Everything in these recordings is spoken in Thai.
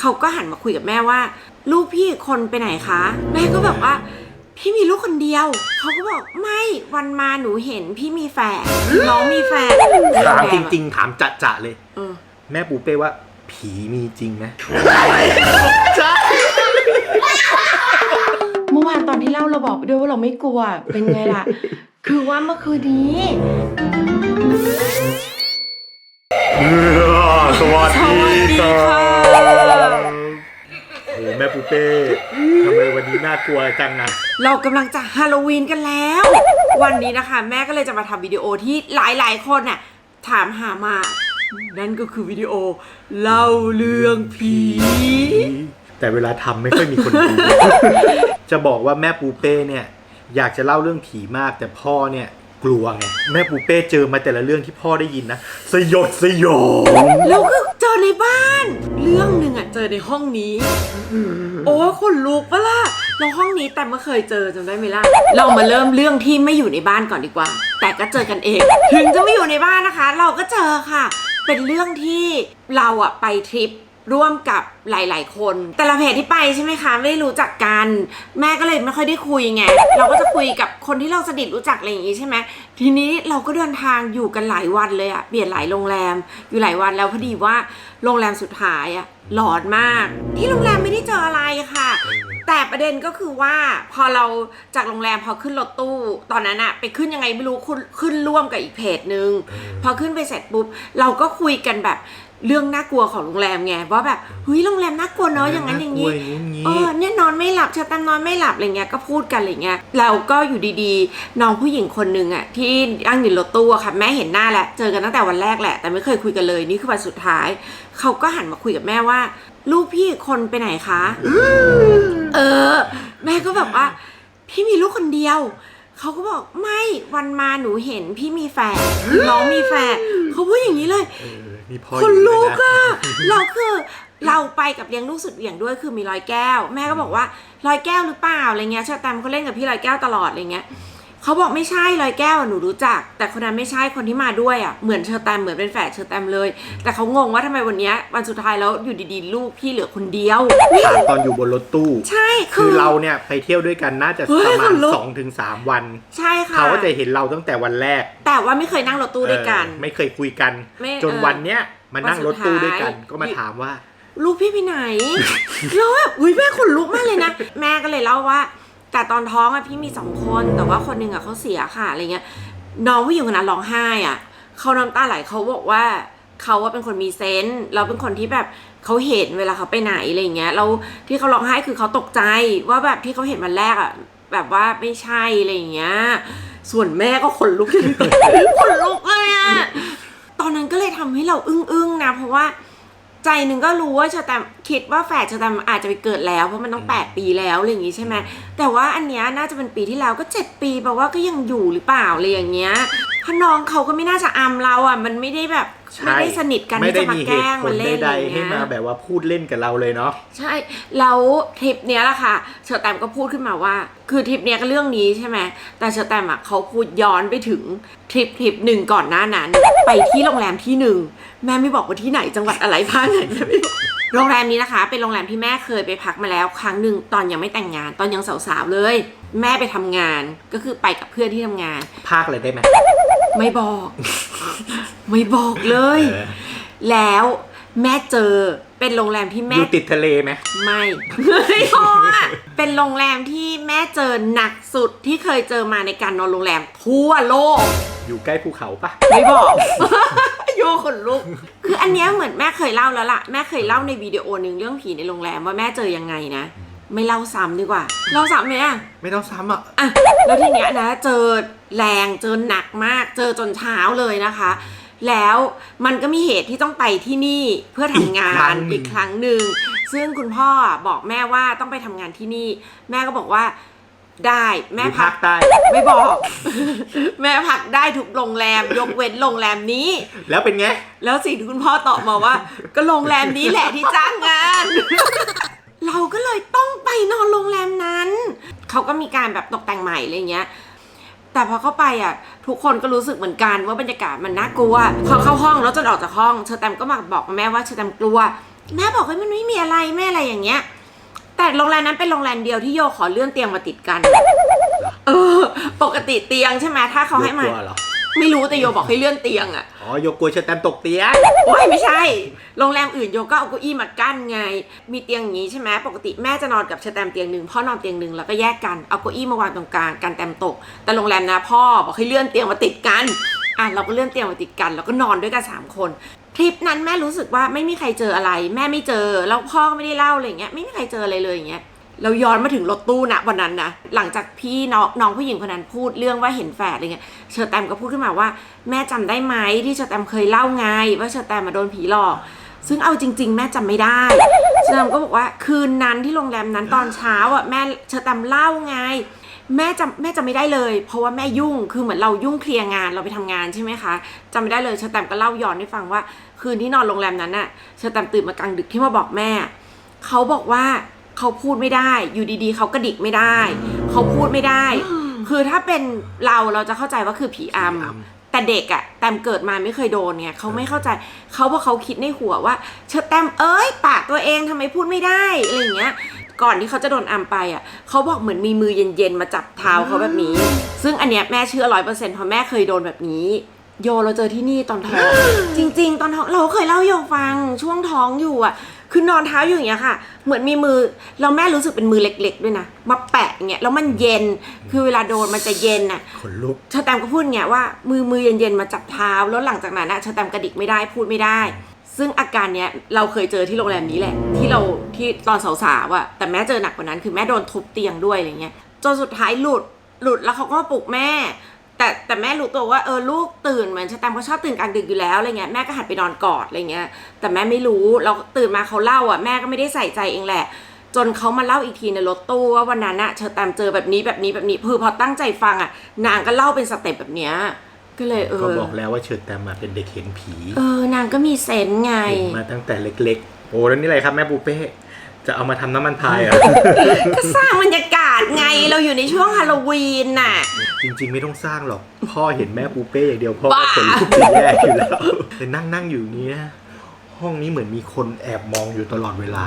เขาก็หันมาคุยกับแม่ว่า ลูกพี่อีกคนไปไหนคะ แม่ก็แบบว่า พี่มีลูกคนเดียว เขาก็บอกไม่วันมาหนูเห็นพี่มีแฝดน้องมีแฝดถามจริง ๆ ถามจะจะๆเลยเออ แม่ปูเป้ว่าผีมีจริงไหมเมื่อวานตอนที่เล่าเราบอกไปด้วยว่าเราไม่กลัว เป็นไงล่ะ คือว่าเมื่อคืนนี้ สวัสสวัสดีค่ะโอ้แม่ ปูเป้ทำไมวันนี้น่ากลัวจังนะเรากำลังจะฮาโลวีนกันแล้ว วันนี้นะคะ แม่ก็เลยจะมาทำวิดีโอที่หลาย ๆ คนน่ะถามหามา นั่นก็คือวิดีโอ เล่าเรื่องผี แต่เวลาทำไม่ค่อยมีคนดูจะบอกว่าแม่ปูเป้เนี่ย อยากจะเล่าเรื่องผีมากแต่พ่อเนี่ย กลัวไงแม่ปูเป้เจอมาแต่ละเรื่องที่พ่อได้ยินนะสยดสยองแล้วก็เจอในบ้าน เรื่องหนึ่งอะเจอในห้องนี้ โอ้คนลุกปะล่ะเราห้องนี้แต่ไม่เคยเจอจำได้ไหมล่ะเรามาเริ่มเรื่องที่ไม่อยู่ในบ้านก่อนดีกว่า แต่ก็เจอกันเอง ถึงจะไม่อยู่ในบ้านนะคะ เราก็เจอค่ะ เป็นเรื่องที่เราอะไปทริป ร่วมกับหลาย ๆ คน แต่ละเพจที่ไปใช่ไหมคะไม่ได้รู้จักกัน แม่ก็เลยไม่ค่อยได้คุยไงเราก็จะคุยกับคนที่เราสนิทรู้จักอะไรอย่างงี้ใช่ไหมทีนี้เราก็เดินทางอยู่กันหลายวันเลยอะเปลี่ยนหลายโรงแรมอยู่หลายวันแล้วพอดีว่าโรงแรมสุดท้ายอะหลอนมาก ที่โรงแรมไม่ได้เจออะไรค่ะ แต่ประเด็นก็คือว่าพอเราจากโรงแรมพอขึ้นรถตู้ ตอนนั้นอะไปขึ้นยังไงไม่รู้ขึ้นขึ้นร่วมกับอีกเพจนึง พอขึ้นไปเสร็จปุ๊บเราก็คุยกันแบบ เรื่องน่ากลัวของโรงแรมไงว่าแบบเฮ้ยโรงแรมน่ากลัวเนาะอย่างนั้นอย่างนี้นี้อย่างนี้เออเนี่ยนอนไม่หลับเชอแตมนอนไม่หลับอะไรเงี้ยก็พูดกันอะไรเงี้ยเราก็อยู่ดีๆน้องผู้หญิงคนหนึ่งอะที่นั่งอยู่รถตู้อะค่ะแม่เห็นหน้าแหละเจอกันตั้งแต่วันแรกแหละ แต่ไม่เคยคุยกันเลยนี่คือวันสุดท้าย เขาก็หันมาคุยกับแม่ว่า ลูกพี่อีกคนไปไหนคะเออ แม่ก็แบบว่า พี่มีลูกคนเดียวเขาก็บอกไม่วันมาหนูเห็นพี่มีแฝดน้องมีแฝดเขาพูดอย่างนี้เลย เออนี่พ่อคนอยู่ลุกด้วยนะ อะเราคือเราไปกับเลี้ยงลูกสุดเหวี่ยงด้วยคือมีร้อยแก้ว แม่ก็บอกว่าร้อยแก้วหรือเปล่าอะไรเงี้ยเชอแตมเขาเล่นกับพี่ร้อยแก้วตลอดอะไรเงี้ย เขาบอกไม่ใช่ร้อยแก้วอะหนูรู้จัก แต่คนนั้นไม่ใช่คนที่มาด้วยอะเหมือนเชอแตมเหมือนเป็นแฝดเชอแตมเลย แต่เขางงว่าทำไมวันเนี้ยวันสุดท้ายแล้วอยู่ดีๆ ลูกพี่เหลือคนเดียวถามตอนอยู่บนรถตู้ ใช่คืคืออเราเนี่ยไปเที่ยวด้วยกันน่าจะเฮ้ยประมาขณนลุกสองถึงสามวัน ใช่ค่ะเขาก็จะเห็นเราตั้งแต่วันแรก แต่ว่าไม่เคยนั่งรถตู้ด้วยกันเออไม่เคยคุยกันไม่จนเออวันเนี้ยมานั่งรถตู้ด้วยกันวันสุดท้ายก็มาถามว่าลูกพี่ไปไหนแล้วแบบอุ้ยแม่ขนลุกมากเลยนะ แม่ก็เลยเล่าว่า แต่ตอนท้องอะพี่มีสองคนแต่ว่าคนหนึ่งอะเขาเสียค่ะอะไรเงี้ยน้องผู้หญิงคนนั้นร้องไห้อะเขาน้ำตาไหลเขาบอกว่าเขาว่าเป็นคนมีเซนส์เราเป็นคนที่แบบเขาเห็นเวลาเขาไปไหนอะไรเงี้ยแล้วที่เขาร้องไห้คือเขาตกใจว่าแบบที่เขาเห็นวันแรกอะแบบว่าไม่ใช่อะไรเงี้ย ส่วนแม่ก็ขนลุกขนลุกเลยอะตอนนั้นก็เลยทำให้เราอึ้งๆนะเพราะว่า ใจหนึ่งก็รู้ว่าเชอแตมคิดว่าแฝดเชอแตมอาจจะไปเกิดแล้วเพราะมันต้องแปดปีแล้วอะไรอย่างงี้ใช่ไหมแต่ว่าอันเนี้ยน่าจะเป็นปีที่แล้วก็เจ็ดปีแปลว่าก็ยังอยู่หรือเปล่าอะไรอย่างเงี้ยเพราะน้องเขาก็ไม่น่าจะอำเราอะ มันไม่ได้แบบใช่ไม่ได้สนิทกันไม่ที่ได้จะมามีเหแกล้ตุงผมาลเล่นใดอะไรๆให้เงี้มายแบบว่าพูดเล่นกับเราเลยเนาะใช่แล้วทริปเนี้ยแหละค่ะเชอร์แตมก็พูดขึ้นมาว่า คือทริปเนี้ยก็เรื่องนี้ใช่ไหมแต่เชอร์แตมอะเขาพูดย้อนไปถึงทริปทริปหนึ่งก่อนหน้านั้น ไปที่โรงแรมที่หนึ่งแม่ไม่บอกว่าที่ไหนจังหวัดอะไรภาคไหนแม่ไม่บอกโรงแรมนี้นะคะ เป็นโรงแรมที่แม่เคยไปพักมาแล้ว ครั้งหนึ่งตอนยังไม่แต่งงาน ตอนยังสาวๆเลย แม่ไปทำงานก็คือไปกับเพื่อนที่ทำงาน ภาคอะไรได้ไหม ไม่บอก ไม่บอกเลย เออแล้วแม่เจอเป็นโรงแรมที่อแม่ ยู่ติดทะเลไหมไม่ ไม่พออะเป็นโรงแรมที่แม่เจอหนักสุดที่เคยเจอมาในการนอนโรงแรมทั่วโลก อยู่ใกล้ภูเขาปะไม่บอก โยขนลุก คืออันเนี้ยเหมือนแม่เคยเล่าแล้วล่ะ แม่เคยเล่าในวิดีโอหนึ่งเรื่องผีในโรงแรมว่าแม่เจอยังไงนะ ไม่เล่าซ้ำดีกว่า เล่าซ้ำไหมอะ ไม่ต้องซ้ำอะ อะ แล้วทีเนี้ยนะ เจอ แรงเจอหนักมากเจอจนเช้าเลยนะคะ แล้วมันก็มีเหตุที่ต้องไปที่นี่เพื่อทำงาอีกครั้นงหนึ่งอีกครั้งหนึ่งซึ่งคุณพ่อบอกแม่ว่าต้องไปทำงานที่นี่ แม่ก็บอกว่าได้แม่อยู่พัภากคใต้ไม่บอก แม่พักได้ทุกโรงแรมยกเว้นโรงแรมนี้ แล้วเป็นไง แล้วสิ่งที่คุณพ่อตอบมาว่า ก็โรงแรมนี้แหละที่จ้างงาน เราก็เลยต้องไปนอนโรงแรมนั้น เขาก็มีการแบบตกแต่งใหม่อะไรเงี้ย แต่พอเข้าไปอะทุกคนก็รู้สึกเหมือนกันว่าบรรยากาศมันน่ากลัวพอเข้าห้องแล้วจนออกจากห้องเชอแตมก็มาบอกแม่ว่าเชอแตมกลัวแม่บอกว่ามันไม่มีอะไรแม่อะไรอย่างเงี้ย แต่โรงแรมนั้นเป็นโรงแรมเดียวที่โยขอเลื่อนเตียงมาติดกัน เออ ปกติเตียงใช่ไหมถ้าเขาให้มา กลัวเหรอ ไม่รู้แต่โยบอกให้เลื่อนเตียงอะอ๋อโยกลัวเชอร์แตมตกเตียง โอ้ยไม่ใช่ โรงแรมอื่นโยก็เอาเก้าอี้มากั้นไง มีเตียงอย่างนี้ใช่ไหมปกติแม่จะนอนกับเชอแตมเตียงหนึ่งพ่อนอนเตียงหนึ่งแล้วก็แยกกันเอาเก้าอี้มาวางตรงกลางกันแตมตก แต่โรงแรมนะพ่อบอกให้เลื่อนเตียงมาติดกันอะเราก็เลื่อนเตียงมาติดกันแล้วก็นอนด้วยกันสามคนทริปนั้นแม่รู้สึกว่าไม่มีใครเจออะไร แม่ไม่เจอแล้วพ่อก็ไม่ได้เล่าอะไรอย่างเงี้ยไม่มีใครเจออะไรเลยอย่างเงี้ย เราย้อนมาถึงรถตู้นะวันนั้นนะหลังจากพี่น้องน้องผู้หญิงคนนั้นพูดเรื่องว่าเห็นแฝดอะไรเงี้ยเชอร์แตมก็พูดขึ้นมาว่า แม่จำได้ไหมที่เชอร์แตมเคยเล่าไง ว่าเชอร์แตมมาโดนผีหลอก ซึ่งเอาจริง ๆ แม่จำไม่ได้เชอร์แตมก็บอกว่าคืนนั้นที่โรงแรมนั้นตอนเช้าอะแม่เชอร์แตมเล่าไง แม่จำแม่จำไม่ได้เลย เพราะว่าแม่ยุ่งคือเหมือนเรายุ่งเคลียร์งานเราไปทำงานใช่ไหมคะจำไม่ได้เลยเชอร์แตมก็เล่าย้อนให้ฟังว่า คืนที่นอนโรงแรมนั้นน่ะเชอร์แตมตื่นมากลางดึกที่มาบอกแม่เขาบอกว่า เขาพูดไม่ได้ อยู่ดีๆ เขากระดิกไม่ได้ เขาพูดไม่ได้ คือถ้าเป็นเราเราจะเข้าใจว่าคือผีอผีอำำแต่เด็กอะแตมเกิดมาไม่เคยโดนไงเขาไม่เข้าใจเขาบอกเขาคิดในหัวว่า เชอแตมเอ้ยปากตัวเองทำไมพูดไม่ได้อะไรอย่างเงี้ยก่อนที่เขาจะโดนอัมไปอะเขาบอกเหมือนมีมือเย็นๆมาจับเท้าเขาแบบนี้ ซึ่งอันเนี้ยแม่เชื่อร้อยเปอร์เซ็นต์เพราะแม่เคยโดนแบบนี้ โยเราเจอที่นี่ตอนท้อง จริง ๆ ตอนท้องเราเคยเล่าให้โยฟังช่วงท้องอยู่อะ คือนอนเท้าอยู่อย่างเงี้ยค่ะ เหมือนมีมือเราแม่รู้สึกเป็นมือเล็ก ๆ ด้วยนะ มาแปะอย่างเงี้ยแล้วมันเย็น คือเวลาโดนมันจะเย็นอะขนลุกเชอแตมก็พูดอย่างเงี้ยว่ามือมือเย็นๆมาจับเท้าแล้วหลังจากนั้นนะเชอแตมกระดิกไม่ได้พูดไม่ได้ ซึ่งอาการเนี้ยเราเคยเจอที่โรงแรมนี้แหละ ที่เราที่ตอนสาวๆอะแต่แม่เจอหนักกว่านั้น คือแม่โดนทุบเตียงด้วยอะไรเงี้ยจนสุดท้ายหลุดหลุดแล้วเขาก็มาปลุกแม่ แต่แต่แม่รู้ตัวว่าเออลูกตื่นเหมือนเชอแตมเขาชอบตื่นกลางดึกอยู่แล้วอะไรเงี้ยแม่ก็หันไปนอนกอดอะไรเงี้ยแต่แม่ไม่รู้เราตื่นมาเขาเล่าอะแม่ก็ไม่ได้ใส่ใจเองแหละ จนเขามาเล่าอีกทีในรถตู้ว่าวันนั้นอะเชอแตมเจอแบบนี้แบบนี้แบบนี้คือพอตั้งใจฟังอะนางก็เล่าเป็นสเต็ปแบบเนี้ยก็เลยเอก็อบอกแล้วว่าเชอร์แตมมาเป็นเด็กเห็นผี เออนางก็มีเซนส์ไงเห็นมาตั้งแต่เล็กๆ โอ้แล้วนี่อะไรครับแม่ปูเป้ จะเอามาทำน้ำมันพายเหรอก็สร้างบรรยากาศไงเราอยู่ในช่วงฮาโลวีนน่ะ จริง ๆ ไม่ต้องสร้างหรอก พ่อเห็นแม่ปูเป้อย่างเดียวพ่อก็ขนลุกจะแย่อยู่แล้วแต่นั่งนั่งอยู่เนี้ยห้องนี้เหมือนมีคนแอบมองอยู่ตลอดเวลา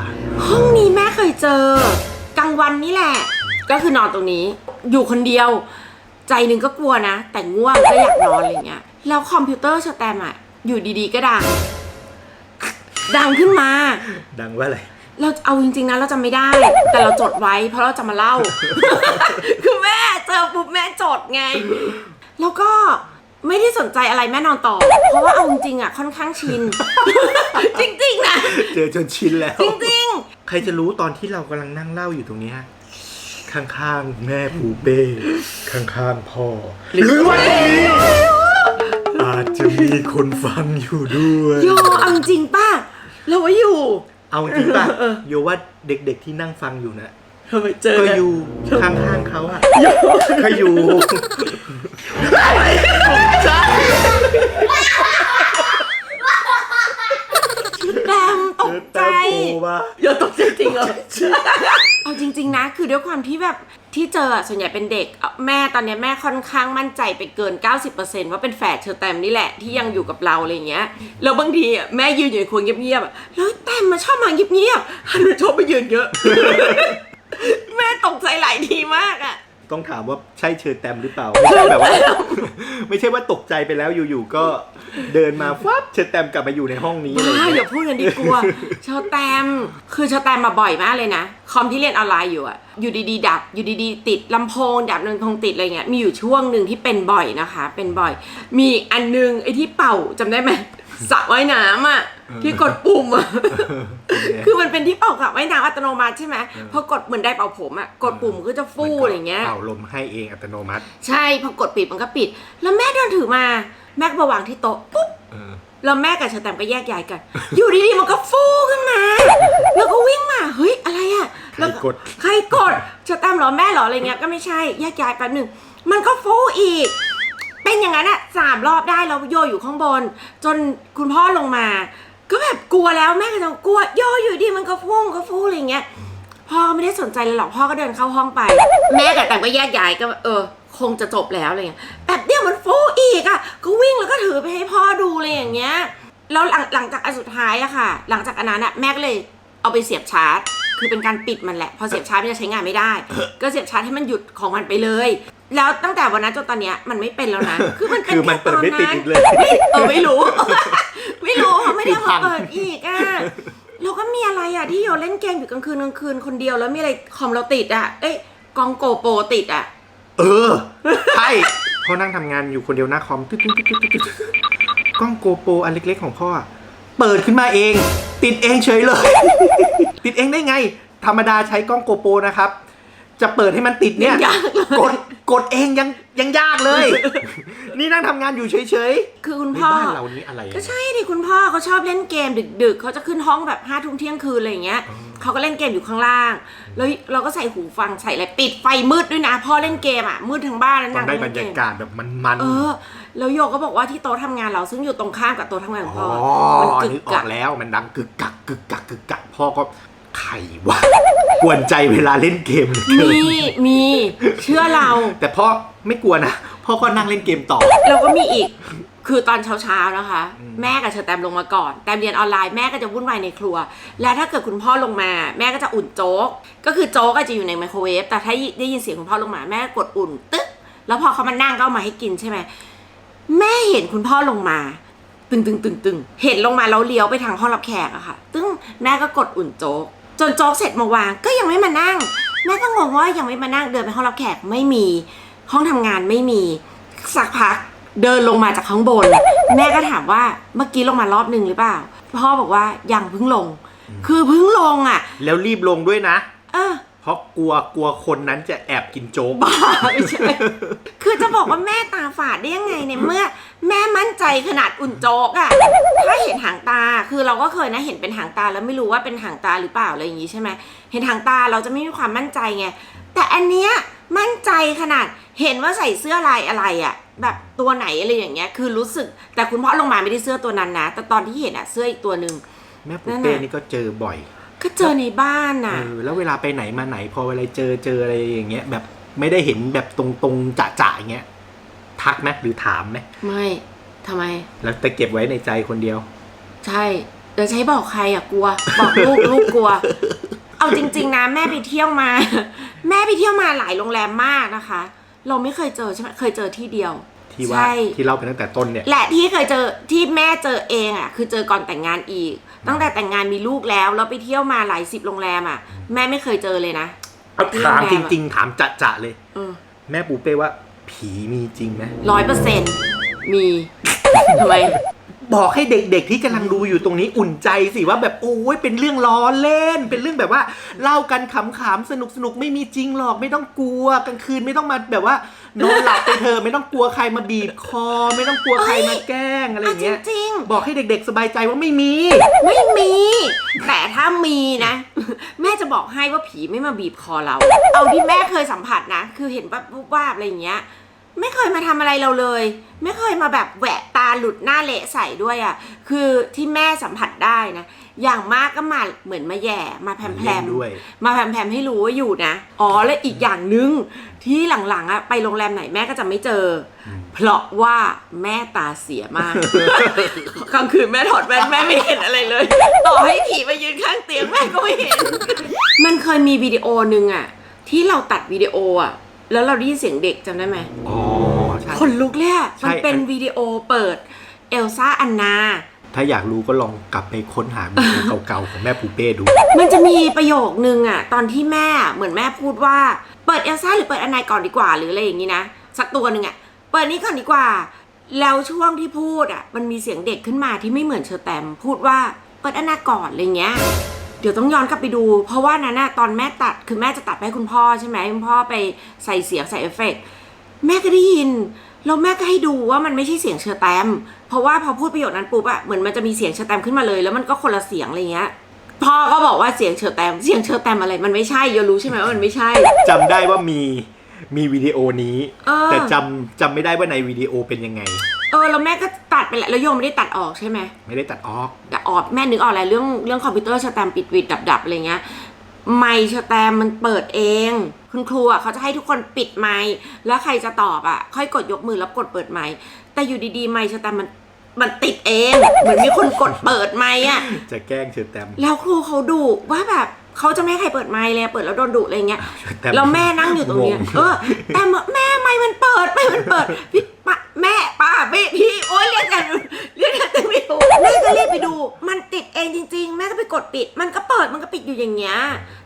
ห้องนี้แม่เคยเจอกลางวันนี่แหละ ก็คือนอนตรงนี้ อยู่คนเดียว ใจหนึ่งก็กลัวนะ แต่ง่วงก็อยากนอนอะไรเงี้ยแล้วคอมพิวเตอร์สแตมอะอยู่ดีๆก็ดัง ดังขึ้นมา ดังว่าอะไร เราเอาจริงๆนะเราจำไม่ได้ แต่เราจดไว้ เพราะเราจะมาเล่า คือแม่เจอปุ๊บแม่จดไง แล้วก็ไม่ได้สนใจอะไรแม่นอนต่อ เพราะว่าเอาจริงๆอะค่อนข้างชิน จริงๆนะเจอจนชินแล้ว จริงใครจะรู้ตอนที่เรากำลังนั่งเล่าอยู่ตรงเนี้ยข้างๆ แม่ปูเป้ ข้างๆ พ่อ หรือว่าตรงนี้อาจจะมีคนฟังอยู่ด้วย ๆโยเอาจริงๆป้าเราว่าอยู่ เอาจริงป่ะเออ โยว่าเด็กๆที่นั่งฟังอยู่นะทำไมเจอก็กันอยู่ข้างๆเขาอะก็อยู่ใช่แดมตกใจโผล่มา โยตกใจจริงเหรอ เอาจริง ๆ นะ คือด้วยความที่แบบ ที่เจอส่วนใหญ่เป็นเด็กแม่ตอนนี้แม่ค่อนข้างมั่นใจไปเกิน 90%ว่าเป็นแฝดเชอแตมนี่แหละที่ยังอยู่กับเราอะไรเงี้ยแล้วบางทีแม่ยืนอยู่ในครัวเงียบๆแล้วแตมมาชอบมาเงียบๆฮันมาชอบไปยืนเยอะ แม่ตกใจหลายทีมากอะ ต้องถามว่าใช่เชิญแตมหรือเปล่าไม่ใช่แบบว่า ไม่ใช่ว่าตกใจไปแล้วอยู่ๆก็เดินมาฟับเชิญแตมกลับมาอยู่ในห้องนี้อะไรบ้าอย่างอเงี้ย่าพูดกันดีกลัวเชอแตมคือเชอแตมมาบ่อยมากเลยนะ คอมที่เรียนออนไลน์อยู่อะอยู่ดีๆ ดับ อยู่ดีๆ ติดลำโพง ดับลำโพงติดอะไรเงี้ย มีอยู่ช่วงหนึ่งที่เป็นบ่อยนะคะ เป็นบ่อย มีอันนึงไอ้ที่เป่าจำได้ไหมสระว่ายน้ำอะ ที่กดปุ่มอะคือมันเป็นที่เป่าสระว่ายน้ำอัตโนมัติใช่ไหมพอกดเหมือนได้เป่าผมอะกดปุ่มก็จะฟู่อะไรเงี้ยเป่าลมให้เองอัตโนมัติ ใช่พอกดปิดมันก็ปิด แล้วแม่เดินถือมาแม่ก็มาวางที่โต๊ะปุ๊บเออแล้วแม่กับเชอแตมก็แยกย้ายกัน อยู่ดีๆมันก็ฟูขึ้นมา แล้วก็วิ่งมา เฮ้ยอะไรอะใครแล้วกดใครกดเชอแตมเหรอแม่เหรออะไรเงี้ยก็ไม่ใช่แยกย้ายแป๊บหนึ่งมันก็ฟูอีก เป็นอย่างนั้นอะสามรอบได้แล้วโยอยู่ข้างบน จนคุณพ่อลงมา ก็แบบกลัวแล้วแม่ก็จะกลัวโยอยู่ดีมันก็ฟุ้งก็ฟูอะไรเงี้ยพ่อไม่ได้สนใจเลยหรอกพ่อก็เดินเข้าห้องไป แม่กับแต่ก็แยกย้ายก็เออ คงจะจบแล้วอะไรเงี้ยแบบเดียวมันฟูอีกอะก็วิ่งแล้วก็ถือไปให้พ่อดูอะไรอย่างเงี้ยแล้วหลังหลังจากอันสุดท้ายอะค่ะ หลังจากอันนั้นอะแม่ก็เลยเอาไปเสียบชาร์จ คือเป็นการปิดมันแหละ พอเสียบชาร์จมันจะใช้งานไม่ได้ ก็เสียบชาร์จให้มันหยุดของมันไปเลย แล้วตั้งแต่วันนั้นจนตอนเนี้ยมันไม่เป็นแล้วนะ คือมันเป็นคือมันเปิดไม่ติดอีกเลย ไม่เออไม่รู้ ไม่รู้เขาไม่ได้คือพัมางเปิดอีกอะแล้วก็มีอะไรอะที่โยเล่นเกมอยู่กลางคืนกลางคืนคนเดียวแล้วมีอะไรคอมเราติดอะเอ้ยกองโกโปรติดอะเออใช่พ่อนั่งทำงานอยู่คนเดียวหน้าคอมตึ๊ดตึ๊ดตึ๊ดตึ๊ดตึ๊ดกล้องโกโปรอันเล็กๆของพ่ออะ เปิดขึ้นมาเอง ติดเองเฉยเลย ติดเองได้ไง ธรรมดาใช้กล้องโกโปรนะครับ จะเปิดให้มันติดเนี่ยยากเลยกดกดเองยังยังยากเลย นี่นั่งทำงานอยู่เฉยคือคุณๆในพ่อ บ้านเรานี่อะไรอะ ก็ใช่ดิคุณพ่อเขาชอบเล่นเกมดึก ๆ เขาจะขึ้นห้องแบบห้าทุ่มเที่ยงคืนอะไรอย่างเงี้ยเขาก็เล่นเกมอยู่ข้างล่าง แล้วเราก็ใส่หูฟังใส่อะไรปิดไฟมืดด้วยนะพ่อเล่นเกมอะมืดทั้งบ้านแล้วต้อนั่งงได้บรเล่นรเกยามกาศแบบมันๆ เออ แล้วโยก็บอกว่าที่โต๊ะทำงานเราซึ่งอยู่ตรงข้ามกับโต๊ะทำงานของอ๋พ่ออมันกึนึกกออกักกแล้วมันดังกึกกักกึกกักกึกกักพ่อก็ไขวะ กวนใจเวลาเล่นเกมเหลือเกินมีมีเชื่อเรา แต่พ่อไม่กลัวนะพ่อก็นั่งเล่นเกมต่อ แล้วก็มีอีก คือตอนเช้าๆนะคะอืมแม่กับเชอแตมลงมาก่อน แต่เรียนออนไลน์แม่ก็จะวุ่นวายในครัว และถ้าเกิดคุณพ่อลงมา แม่ก็จะอุ่นโจ๊ก ก็คือโจ๊กก็จะอยู่ในไมโครเวฟ แต่ถ้าได้ยินเสียงคุณพ่อลงมาแม่ก็กดอุ่นตึ๊ก แล้วพอเขามานั่งก็เอามาให้กินใช่ไหม แม่เห็นคุณพ่อลงมา ตึงตึงตึงตึงเห็นลงมาแล้วเลี้ยวไปทางห้องรับแขกอะค่ะ ตึ้งแม่ก็กดอุ่นโจ๊กจนโจ๊กเสร็จมาวางก็ยังไม่มานั่ง แม่ก็งงว่ายังไม่มานั่งเดินไปห้องรับแขกไม่มี ห้องทำงานไม่มีสักพักเดินลงมาจากข้างบน แม่ก็ถามว่าเมื่อกี้ลงมารอบหนึ่งหรือเปล่า พ่อบอกว่ายังเพิ่งลง คือเพิ่งลงอะ แล้วรีบลงด้วยนะ เออ เพราะกลัวกลัวคนนั้นจะแอบกินโจ๊ก บ้าไม่ใช่ คือจะบอกว่าแม่ตาฝาดได้ยังไงเนี่ยเมื่อ แม่มั่นใจขนาดอุ่นโจ๊กอะถ้าเห็นหางตาคือเราก็เคยนะเห็นเป็นหางตาแล้วไม่รู้ว่าเป็นหางตาหรือเปล่าอะไรอย่างงี้ใช่ไหมเห็นหางตาเราจะไม่มีความมั่นใจไงแต่อันเนี้ยมั่นใจขนาดเห็นว่าใส่เสื้อลายอะไรอะแบบตัวไหนอะไรอย่างเงี้ย คือรู้สึกแต่คุณพ่อลงมาไม่ได้เสื้อตัวนั้นนะแต่ตอนที่เห็นอะเสื้ออีกตัวหนึ่งแม่นั่ปุ๊นเป้น่ะนี่ก็เจอบ่อย ก็เจอในบ้านเอน่ะ อแล้วเวลาไปไหนมาไหนพอเวลาเจอเจออะไรอย่างเงี้ยแบบไม่ได้เห็นแบบตรงตรงๆจะจะๆอย่างเงี้ยทักไหมหรือถามไหมไม่ทำไม แล้วแต่เก็บไว้ในใจคนเดียว ใช่จะใช้บอกใครอะกลัว บอกลูก ลูกกลัว เอาจริง ๆนะแม่ไปเที่ยวมา แม่ไปเที่ยวมาหลายโรงแรมมากนะคะ เราไม่เคยเจอใช่ไหมเคยเจอที่เดียว ที่ว่าใช่ ที่เล่าไปตั้งแต่ต้นเนี่ย และที่เคยเจอที่แม่เจอเองอะคือเจอก่อนแต่งงานอีก ตั้งแต่แต่งงานมีลูกแล้ว แล้วไปเที่ยวมาหลายสิบโรงแรมอะแม่ไม่เคยเจอเลยนะเอาถามจริง ๆ ถามจะจะๆเลย เออแม่ปูเป้ว่าผีมีจริงไหมร้อยเปอร์เซ็นต์มีทำไม บอกให้เด็กๆที่กำลังดูอยู่ตรงนี้อุ่นใจสิว่าแบบโอ้ยเป็นเรื่องล้อเล่น เป็นเรื่องแบบว่าเล่ากันขำๆสนุกๆไม่มีจริงหรอกไม่ต้องกลัวกลางคืนไม่ต้องมาแบบว่า นอนหลับไปเธอะไม่ต้องกลัวใครมาบีบคอ ไม่ต้องกลัวใครมาแกล้งอะไรอย่างเงี้ยอะจริงบอกให้เด็กๆสบายใจว่าไม่มีไม่มี แต่ถ้ามีนะ แม่จะบอกให้ว่าผีไม่มาบีบคอเรา เอาที่แม่เคยสัมผัสนะ คือเห็นปั๊บปุ๊บว่าบอะไรอย่างเงี้ย ไม่เคยมาทำอะไรเราเลย ไม่เคยมาแบบแหวะตาหลุดหน้าเละใส่ด้วยอะ่ะ คือที่แม่สัมผัสได้นะ อย่างมากก็มาเหมือนมาแหย่มาแพรมเล่นๆด้วย มาแพรมๆให้รู้ว่าอยู่นะ อ๋อและอีกอย่างหนึงที่หลังๆอะไปโรงแรมไหนแม่ก็จะไม่เจออเพราะว่าแม่ตาเสียมากกลางคืนแม่ถอดแว่นแม่ไม่เห็นอะไรเลย ต่อให้ผีมายืนข้างเตียงแม่ก็ไม่เห็น มันเคยมีวิดีโอหนึ่งอะที่เราตัดวิดีโออะแล้วเราได้ยินเสียงเด็กจำได้ไหมอ๋อใช่คนลุกเลยอะใช่มันเป็นวิดีโอเปิดเอลซ่าอันนา ถ้าอยากรู้ก็ลองกลับไปค้นหาวิดีโอเก่าๆของแม่ปูเป้ดู มันจะมีประโยคนึงอะตอนที่แม่เหมือนแม่พูดว่า เปิดเอลซ่าหรือเปิดอันไหนก่อนดีกว่าหรืออะไรอย่างนี้นะสักตัวหนึ่งอะเปิดนี้ก่อนดีกว่า แล้วช่วงที่พูดอะมันมีเสียงเด็กขึ้นมาที่ไม่เหมือนเชอแตม พูดว่าเปิดอันนาก่อนอะไรเงี้ยเดี๋ยวต้องย้อนกลับไปดู เพราะว่านั้นน่ะตอนแม่ตัดคือแม่จะตัดไปให้คุณพ่อใช่ไหมคุณพ่อไปใส่เสียงใส่เอฟเฟกต์แม่ก็ได้ยิน แล้วแม่ก็ให้ดูว่ามันไม่ใช่เสียงเชอร์แตม เพราะว่าพอพูดประโยคนั้นปุ๊บอะเหมือนมันจะมีเสียงเชอร์แตมขึ้นมาเลย แล้วมันก็คนละเสียงอะไรเงี้ยพ่อก็บอกว่าเสียงเชอร์แตม เสียงเชอร์แตมอะไร มันไม่ใช่โยรู้ใช่ไหมว่ามันไม่ใช่ จำได้ว่ามีมีวิดีโอนี้ เออ แต่จำจำไม่ได้ว่าในวิดีโอเป็นยังไง เออแล้วแม่ก็ตัดไปแหละแล้วโยมไม่ได้ตัดออกใช่ไหม ไม่ได้ตัดออก แต่ออกแม่นึกออกอะไรเรื่องเรื่องคอมพิวเตอร์เชอร์แตมปิดปิดดับดับอะไรเงี้ย ไมค์เชอร์แตมมันเปิดเอง คุณครูอะเขาจะให้ทุกคนปิดไมค์แล้วใครจะตอบอะ ค่อยกดยกมือแล้วกดเปิดไมค์แต่อยู่ดีๆไมค์เชอร์แตมมันมันติดเอง เหมือนมีคนกดเปิดไมค์อะจะแกล้งเชิญแตม แล้วครูเขาดุว่าแบบ เขาจะไม่ให้ใครเปิดไมค์เลยเปิดแล้วโดนดุอะไรเงี้ยแต่แล้วแม่นั่งอยู่ตรงเนี้ยงงเออแต่แม่ไมค์มันเปิดไมค์มันเปิดพี่ป้าแม่ป้าพี่พี่โอ๊ยเรียกกันเรียกกันแต่ไม่ถูกแม่ก็เรียกไปดู มันติดเองจริง ๆ แม่ก็ไปกดปิด มันก็เปิดมันก็ปิดอยู่อย่างเงี้ย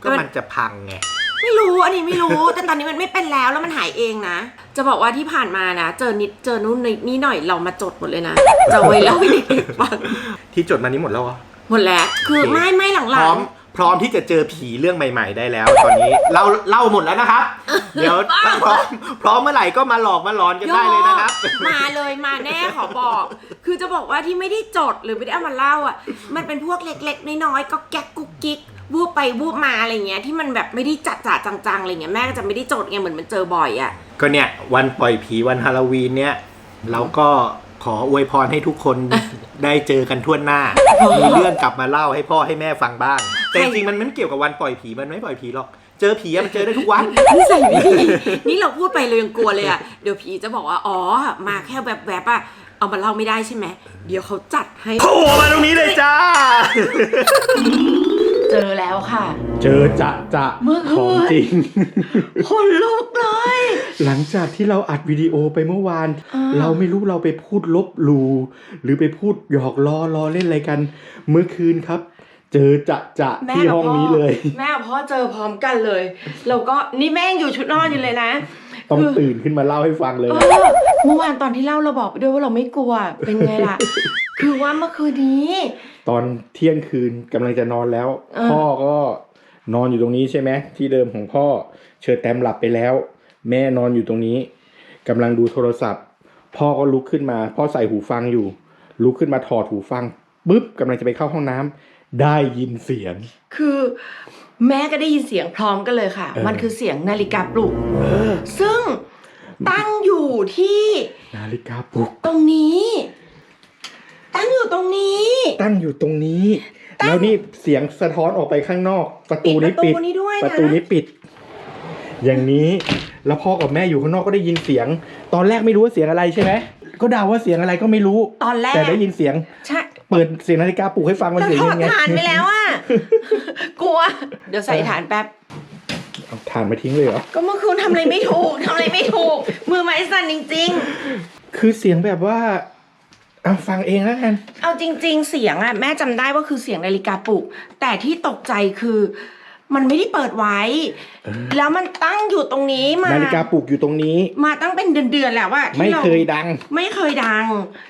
ก็มันจะพังไงไม่รู้อันนี้ไม่รู้แต่ตอนนี้มันไม่เป็นแล้วแล้วมันหายเองนะ จะบอกว่าที่ผ่านมานะเจอนิดเจอนู่นนี่หน่อยเรามาจดหมดเลยนะจะเอาไว้เล่าให้เด็กๆฟังที่จดมานี้หมดแล้วเหรอหมดแล้วคือไม่ไม่หลังพร้อม พร้อมที่จะเจอผีเรื่องใหม่ ๆ ได้แล้ว ตอนนี้เล่าเล่าหมดแล้วนะครับ เดี๋ยวถ้าพร้อมพร้อมเมื่อไหร่ก็มาหลอกมาหลอนๆกันได้เลยนะครับ มาเลยมาแน่ขอบอก คือจะบอกว่าที่ไม่ได้จดหรือไม่ได้เอามาเล่าอะ มันเป็นพวกเล็กๆน้อยๆก็แก๊กกุ๊กกิ๊กวูบไปวูบมาอะไรเงี้ยที่มันแบบไม่ได้จัดจ่าจังๆอะไรเงี้ยแม่ก็จะไม่ได้จดไงเหมือนมันเจอบ่อยอะก็เนี่ยวันปล่อยผีวันฮาโลวีนเนี่ยเราก็ ขออวยพรให้ทุกคนได้เจอกันทั่วหน้า มีเรื่องกลับมาเล่าให้พ่อให้แม่ฟังบ้าง แต่จริงๆมันไม่เกี่ยวกับวันปล่อยผีมันไม่ปล่อยผีหรอก เจอผีอะมันเจอได้ทุกวัน นิสัยไม่ดีนี่เราพูดไปเรายังกลัวเลยอะ เดี๋ยวผีจะบอกว่า อ๋อ มาแค่แบบแบบๆอะ เอามาเล่าไม่ได้ใช่ไหม เดี๋ยวเขาจัดให้ โผล่มาตรงนี้เลยจ้า เจอแล้วค่ะ เจอจะจะเมื่อคืน ของจริง คนลุกเลย หลังจากที่เราอัดวิดีโอไปเมื่อวาน อ่า เราไม่รู้เราไปพูดลบหลูหรือไปพูดหยอกล้อล้อเล่นอะไรกัน เมื่อคืนครับ เจอจะจะที่ห้องนี้เลย แม่กับพ่อเจอพร้อมกันเลย แล้วก็นี่แม่ยังอยู่ชุดนอนอยู่เลยนะ ต้องตื่นขึ้นมาเล่าให้ฟังเลย เออเมื่อวานตอนที่เล่าเราบอกไปด้วยว่าเราไม่กลัวเป็นไงล่ะ คือว่าเมื่อคืนนี้ ตอนเที่ยงคืนกำลังจะนอนแล้วเออพ่อก็นอนอยู่ตรงนี้ใช่ไหมที่เดิมของพ่อ เชิญแตมหลับไปแล้ว แม่นอนอยู่ตรงนี้กำลังดูโทรศัพท์ พ่อก็ลุกขึ้นมา พ่อใส่หูฟังอยู่ ลุกขึ้นมาถอดหูฟังปุ๊บกำลังจะไปเข้าห้องน้ำได้ยินเสียง คือแม่ก็ได้ยินเสียงพร้อมกันเลยค่ะเออมันคือเสียงนาฬิกาปลุกเออซึ่งตั้งอยู่ที่ นาฬิกาปลุกตรงนี้ ตั้งอยู่ตรงนี้ ตั้งอยู่ตรงนี้ ตั้ง แล้วนี่เสียงสะท้อนออกไปข้างนอก ประตูนี้ปิปิดดประตูนี้ด้วยนะประตูนี้ปิด อย่างนี้แล้วพ่อกับแม่อยู่ข้างนอกก็ได้ยินเสียง ตอนแรกไม่รู้ว่าเสียงอะไรใช่ไหมก็เดาว่าเสียงอะไรก็ไม่รู้ ตอนแรกแต่ได้ยินเสียง ใช่เปิดเสียงนาฬิกาปลุกให้ฟังมันแต่เสียงถอยัดงไงฐานไปแล้วอะ กลัว เดี๋ยวใส่ฐานแป๊บ เอาถ่านมาทิ้งเลยเหรอ ก็เมื่อคืนทำอะไรไม่ถูกทำอะไรไม่ถูก มือไม้สั่นจริง คือเสียงแบบว่า เอาฟังเองแล้วกันๆเอาจริง ๆ เสียงอะแม่จำได้ว่าคือเสียงนาฬิกาปลุก แต่ที่ตกใจคือ มันไม่ได้เปิดไว้ แล้วมันตั้งอยู่ตรงนี้มา นาฬิกาปลุกอยู่ตรงนี้ มาตั้งเป็นเดือนๆแล้วว่าไม่เคยดัง ไม่เคยดัง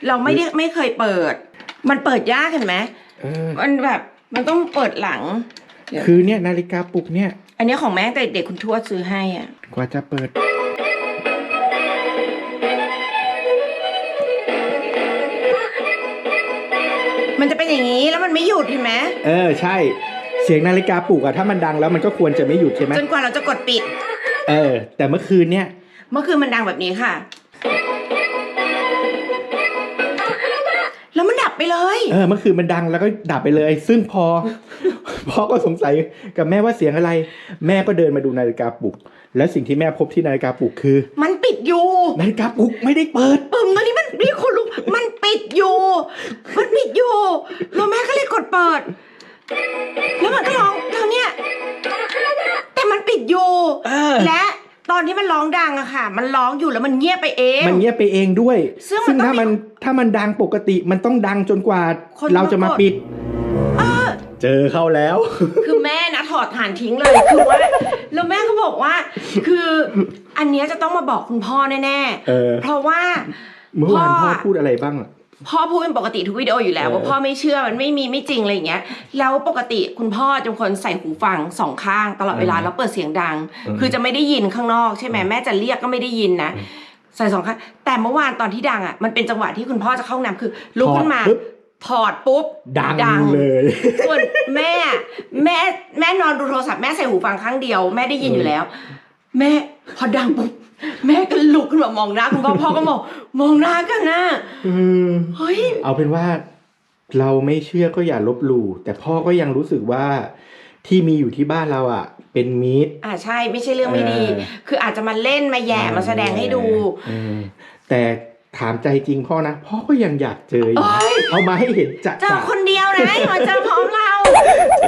เราไม่ได้ไม่เคยเปิด มันเปิดยากเห็นไหมเออ มันแบบมันต้องเปิดหลัง คือเนี่ยนาฬิกาปลุกเนี่ย อันนี้ของแม่แต่เด็กคุณทวดซื้อให้อะ กว่าจะเปิด จะเป็นอย่างนี้แล้วมันไม่หยุดเห็นไหมเออใช่ เสียงนาฬิกาปลุกอะถ้ามันดังแล้วมันก็ควรจะไม่หยุดใช่ไหมจนกว่าเราจะกดปิด เออ แต่เมื่อคืนเนี่ย เมื่อคืนมันดังแบบนี้ค่ะ แล้วมันดับไปเลย เออเมื่อคืนมันดังแล้วก็ดับไปเลย ซึ่งพอ พ่อก็สงสัยกับแม่ว่าเสียงอะไร แม่ก็เดินมาดูนาฬิกาปลุก แล้วสิ่งที่แม่พบที่นาฬิกาปลุกคือ มันปิดอยู่ นาฬิกาปลุกไม่ได้เปิด ปึ้มตอนนี้มันนี่คนลุกมัน ที่มันร้องดังอะค่ะ มันร้องอยู่แล้วมันเงียบไปเอง มันเงียบไปเองด้วย ซึ่งมันต้องถ้ามันถ้ามันดังปกติมันต้องดังจนกว่าคนเราจะมาปิดเออเจอเข้าแล้ว คือแม่นะถอดฐานทิ้งเลยคือว่าแล้วแม่ก็บอกว่า คืออันเนี้ยจะต้องมาบอกคุณพ่อแน่เออๆเพราะว่าเมื่อวานพ่อพ่อพูดอะไรบ้างอะ พ่อพูดเป็นปกติทุกวิดีโออยู่แล้วเออว่าพ่อไม่เชื่อมันไม่มีไม่จริงอะไรอย่างเงี้ยแล้วปกติคุณพ่อจะเป็นคนใส่หูฟังสองข้างตลอดเวลาแล้วเปิดเสียงดัง คือจะไม่ได้ยินข้างนอกใช่ไหมแม่จะเรียกก็ไม่ได้ยินนะใส่สองข้างแต่เมื่อวานตอนที่ดังอะมันเป็นจังหวะที่คุณพ่อจะเข้าห้องน้ำคือลุกขึ้นมาถอดปุ๊บถอดปุ๊บ ดังเลยส่วนแม่แม่แม่นอนดูโทรศัพท์แม่ใส่หูฟังข้างเดียว แม่ได้ยินอยู่แล้ว แม่พอดังปุ๊บ แม่ก็ลุกขึ้นมามองหน้าคุณพ่อพ่อก็มองมองหน้ากันนะเออเฮ้ยเอาเป็นว่า เราไม่เชื่อก็อย่าลบหลู่แต่พ่อก็ยังรู้สึกว่าที่มีอยู่ที่บ้านเราอะ เป็นมิตรอ่าใช่ไม่ใช่เรื่องไม่ดีเออคืออาจจะมาเล่นมาแย่มาแสดงให้ดูเออแต่ถามใจจริงพ่อนะพ่อก็ยังอยากเจออยู่เอ้ยเอามาให้เห็นจัดเจอคนเดียวนะอย่ามาเจอพร้อมเรา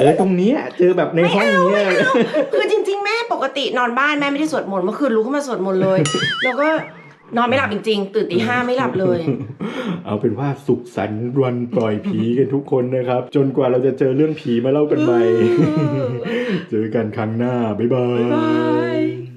เออตรงเนี้ยเจอแบบในห้องเนี้ยคือจริง ๆ แม่ ปกตินอนบ้านแม่ไม่ได้สวดมนต์เมื่อคืนลุกขึ้นมาสวดมนต์เลย แล้วก็นอนไม่หลับจริงๆ ตื่นตีห้าไม่หลับเลย เอาเป็นว่าสุขสันต์วันปล่อยผีกันทุกคนนะครับ จนกว่าเราจะเจอเรื่องผีมาเล่ากันใหม่ เจอกันครั้งหน้า บ๊ายบายบาย